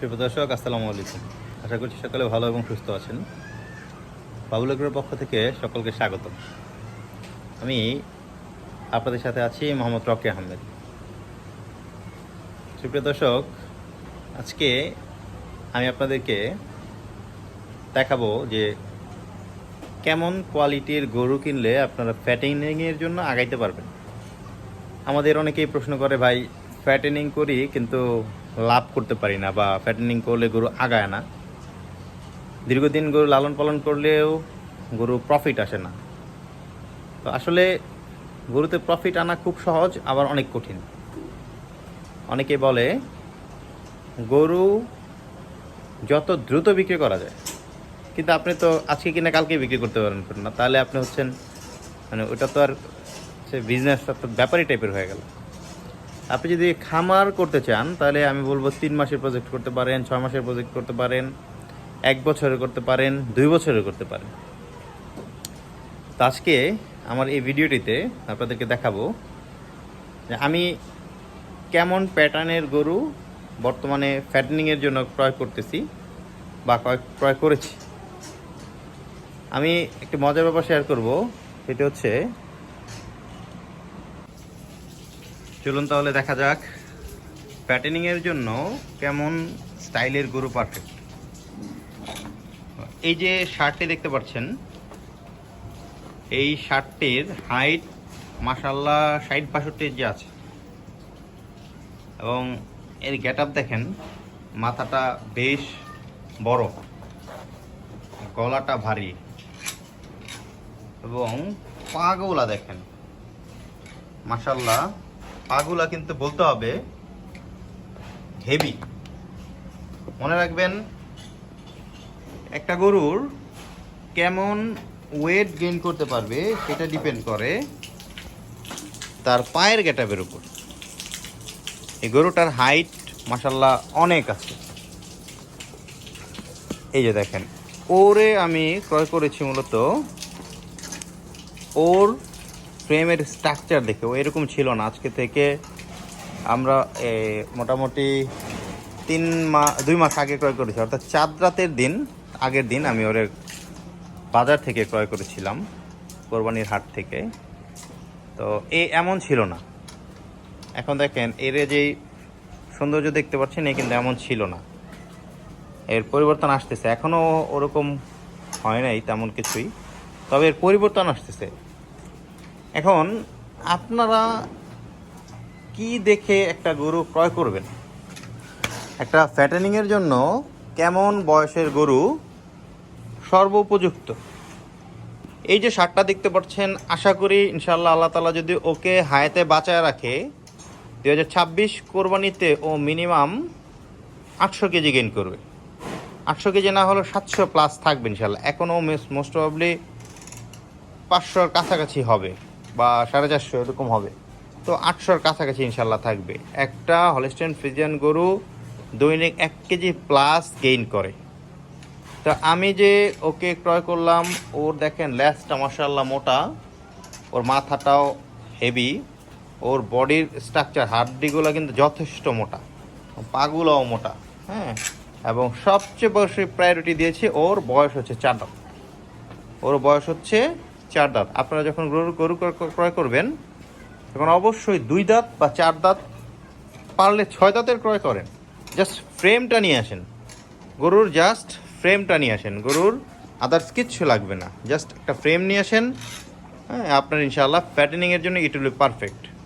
শুভ দর্শক, আসসালামু আলাইকুম। আশা করছি সকলে ভালো এবং সুস্থ আছেন। বাবুলগ্রের পক্ষ থেকে সকলকে স্বাগতম। আমি আপনাদের সাথে আছি মোহাম্মদ রকি আহমেদ। সুপ্রিয় দর্শক, আজকে আমি আপনাদেরকে দেখাবো যে কেমন কোয়ালিটির গরু কিনলে আপনারা ফ্যাটেনিংয়ের জন্য আগাইতে পারবেন। আমাদের অনেকেই প্রশ্ন করে, ভাই ফ্যাটেনিং করি, কিন্তু লাভ করতে পারি না বা ফ্যাটেনিং করলে গরু আগায় না। দীর্ঘদিন গরু লালন পালন করলেও গরু প্রফিট আসে না। তো আসলে গরুতে প্রফিট আনা খুব সহজ, আবার অনেক কঠিন। অনেকে বলে, গরু যত দ্রুত বিক্রি করা যায়, কিন্তু আপনি তো আজকে কিনে কালকে বিক্রি করতে পারেন না, তাহলে আপনি হচ্ছেন মানে ওটা তো আর সে বিজনেসটা তো ব্যাপারই টাইপের হয়ে গেল। আপনি যদি খামার করতে চান, তাহলে আমি বলব তিন মাসের প্রজেক্ট করতে পারেন, ছয় মাসের প্রজেক্ট করতে পারেন, এক বছরের করতে পারেন, দুই বছরের করতে পারেন। তো আজকে আমার এই ভিডিওটিতে আপনাদেরকে দেখাবো যে আমি কেমন প্যাটার্নের গরু বর্তমানে ফ্যাটনিংয়ের জন্য ক্রয় করতেছি বা ক্রয় করেছি। আমি একটি মজার ব্যাপার শেয়ার করব, সেটা হচ্ছে চলুন তাহলে দেখা যাক। প্যাটার্নিংয়ের জন্য কেমন স্টাইলের গরু পারফেক্ট এই যে শার্টটি দেখতে পাচ্ছেন, এই শার্টটির হাইট মাসাল্লাহ ষাট বাষট্টির যে আছে। এবং এর গেট দেখেন, মাথাটা বেশ বড়, গলাটা ভারী, এবং পাগুলা দেখেন মাসাল্লাহ পাগুলা কিন্তু বলতে হবে হেভি। মনে রাখবেন, একটা গরুর কেমন ওয়েট গেইন করতে পারবে সেটা ডিপেন্ড করে তার পায়ের গেটাপের উপর। এই গরুটার হাইট মাসাল্লাহ অনেক আছে। এই যে দেখেন, ওরে আমি ক্রয় করেছি মূলত ওর ফ্রেমের স্ট্রাকচার দেখে, ও এরকম ছিল না। আজকে থেকে আমরা মোটামুটি তিন মা, দুই মাস আগে ক্রয় করেছি। অর্থাৎ চাঁদ রাতের দিন, আগের দিন আমি ওর বাজার থেকে ক্রয় করেছিলাম, কোরবানির হাট থেকে। তো এ এমন ছিল না। এখন দেখেন, এর যেই সৌন্দর্য দেখতে পাচ্ছেন, এ কিন্তু এমন ছিল না। এর পরিবর্তন আসতেছে। এখনও ওরকম হয় নাই তেমন কিছুই। তবে এর পরিবর্তন আসতেছে। এখন আপনারা কি দেখে একটা গরু ক্রয় করবেন? একটা ফ্যাটেনিংয়ের জন্য কেমন বয়সের গরু সর্বোপযুক্ত? এই যে শার্টটা দেখতে পাচ্ছেন, আশা করি ইনশাল্লাহ আল্লাহ তালা যদি ওকে হায়াতে বাঁচায় রাখে দু হাজার ছাব্বিশ কোরবানিতে ও মিনিমাম আটশো কেজি গেইন করবে। আটশো কেজি না হলেও সাতশো প্লাস থাকবে ইনশাল্লাহ এখনও মোস্ট প্রবাবলি পাঁচশোর কাছাকাছি হবে। বা সাড়ে চারশো এরকম হবে। তো আটশোর কাছাকাছি ইনশাল্লাহ থাকবে। একটা হলিস্টেন ফ্রিজিয়ান গরু দৈনিক এক কেজি প্লাস গেইন করে। তো আমি যে ওকে ক্রয় করলাম, ওর দেখেন ল্যাসটা মাসাল্লাহ মোটা, ওর মাথাটাও হেভি ওর বডির স্ট্রাকচার হাড্ডিগুলো কিন্তু যথেষ্ট মোটা, পাগুলোও মোটা হ্যাঁ? এবং সবচেয়ে বেশি প্রায়োরিটি দিয়েছি, ওর বয়স হচ্ছে চার ওর বয়স হচ্ছে চার দাঁত। আপনারা যখন গরু গরু ক্রয়- করবেন, তখন অবশ্যই দুই দাঁত বা চার দাঁত পারলে ছয় দাঁতের ক্রয় করেন। জাস্ট ফ্রেমটা নিয়ে আসেন। গরুর জাস্ট ফ্রেমটা নিয়ে আসেন। গরুর আদার্স কিচ্ছু লাগবে না। জাস্ট একটা ফ্রেম নিয়ে আসেন। হ্যাঁ আপনার ইনশাআল্লাহ ফ্যাটেনিংয়ের জন্য ইট উইল পারফেক্ট।